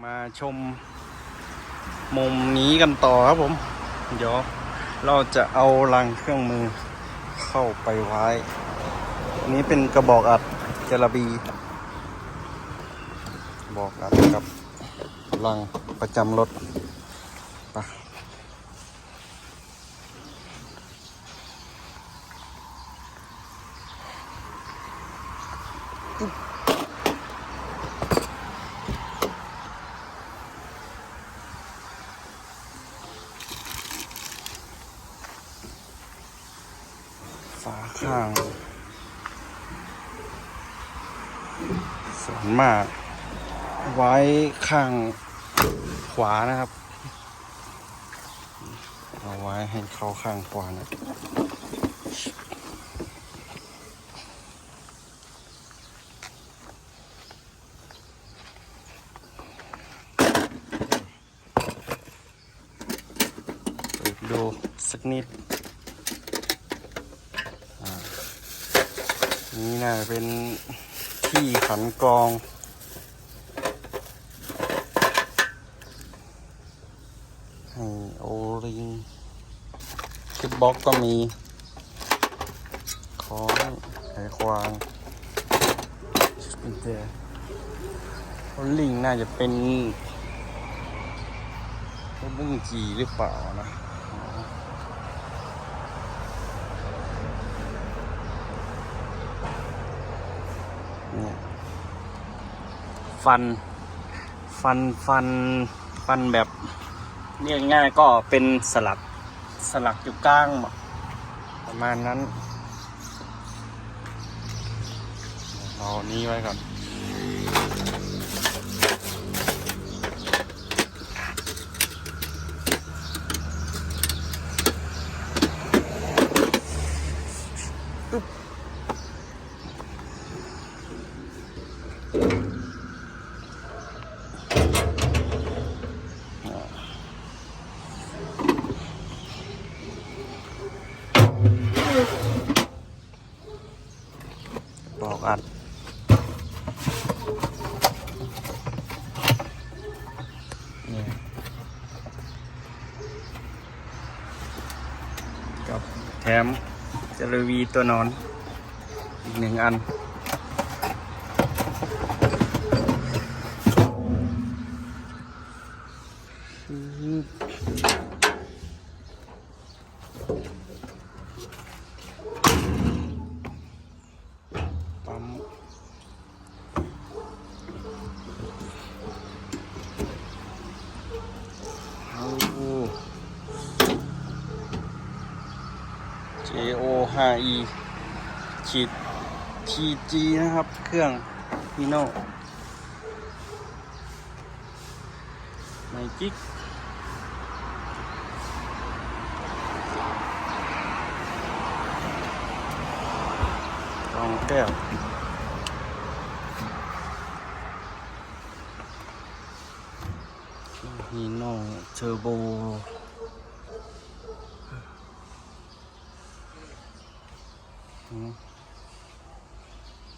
มาชมมุมนี้กันต่อครับผม เดี๋ยวเราจะเอาลังเครื่องมือเข้าไปไว้ อันนี้เป็นกระบอกอัดเจลาบีบอกอัดกับลังประจำรถไป ข้างส่วนมาก ไว้ข้างขวานะครับ เอาไว้ให้เข้าข้างขวานะดูสักนิดอ่า นี่น่าจะเป็นที่ขันกองให้โอลิงคิปบ็อกก็มีของไขควางเป็นแต่โอลิงน่าจะเป็นบุ้งจีหรือเปล่านะอ๋อ เนี่ยฟัน ฟันฟันฟันแบบเรียกง่ายๆก็เป็นสลักสลักอยู่กลางประมาณนั้นเอาอันนี้ไว้ก่อนอึ๊บบอกอัดนี่กับ แถมจรวีตัวนอน อีกหนึ่งอัน อมเอา JO 5E ขีด TG นะครับ เครื่องฮีโน่ไมจิกรองแก้วฮีโน่เทอร์โบ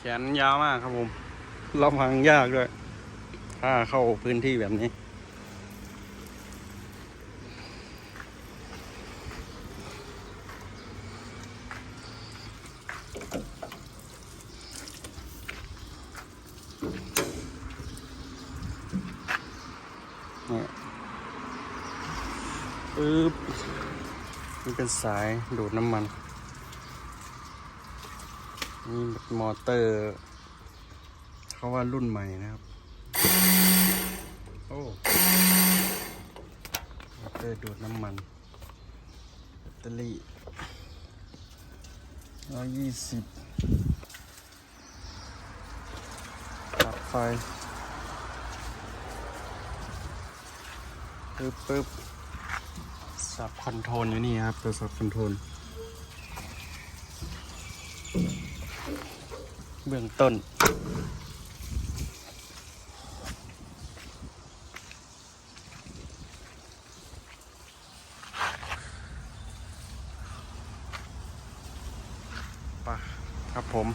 แขนยาวมากครับผมรับหางยากด้วย ถ้าเข้าพื้นที่แบบนี้เนี่ปึ๊บนี่เป็นสายดูดน้ำมัน นี่มอเตอร์เขาว่ารุ่นใหม่นะครับ โอ้มอเตอร์ดูดน้ำมันแบตเตอรี่ร้อยยี่สิบตัดไฟปึ๊บปึ๊บสับคอนโทรลอยู่นี่ครับตัวสับคอนโทรล เบื้องต้นปะครับผม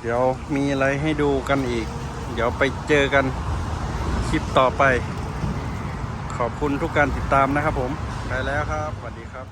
เดี๋ยวมีอะไรให้ดูกันอีก เดี๋ยวไปเจอกันคลิปต่อไป ขอบคุณทุกการติดตามนะครับผม ไปแล้วครับ สวัสดีครับ